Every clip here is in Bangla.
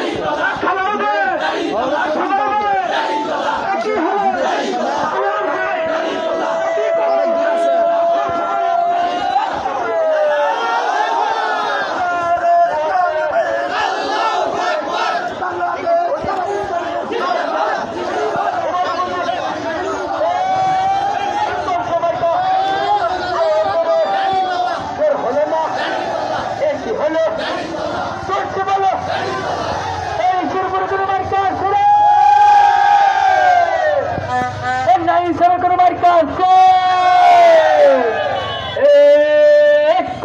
Hallelujah.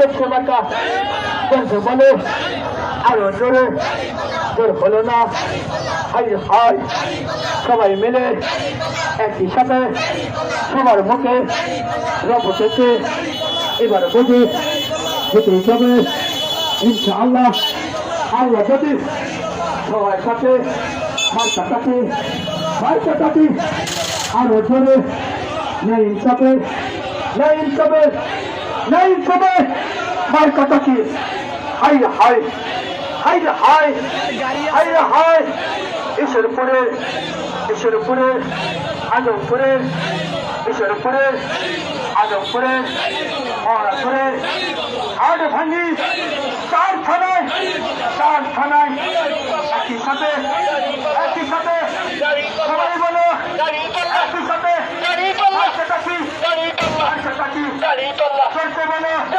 করছে মার্কা চলছে বলো আরও জোরে হলো না। হাই হাই। সবাই মিলে একই সাথে সবার মুখে রব থেকে এবার বুঝি যেতে হিসাবে ইনশাআল্লাহ, আল্লাহ যদি সবার সাথে মার্কা কাটি মার্কা কাটি, আরও জোরে। নেই হিসাবে নেই হিসাবে নেই হিসাবে মার্কা কাটি হাই হাই হাই হাই হাই রে হাই। ঈশ্বরপুরে ঈশ্বরপুরে আজমপুরে ঈশ্বরপুরে আজমপুরে মহারাজপুরে আট ভাঙ্গি চার থানায় চার থানায়। একই সাথে একই সাথে। সবাই বলো হাই রে হাই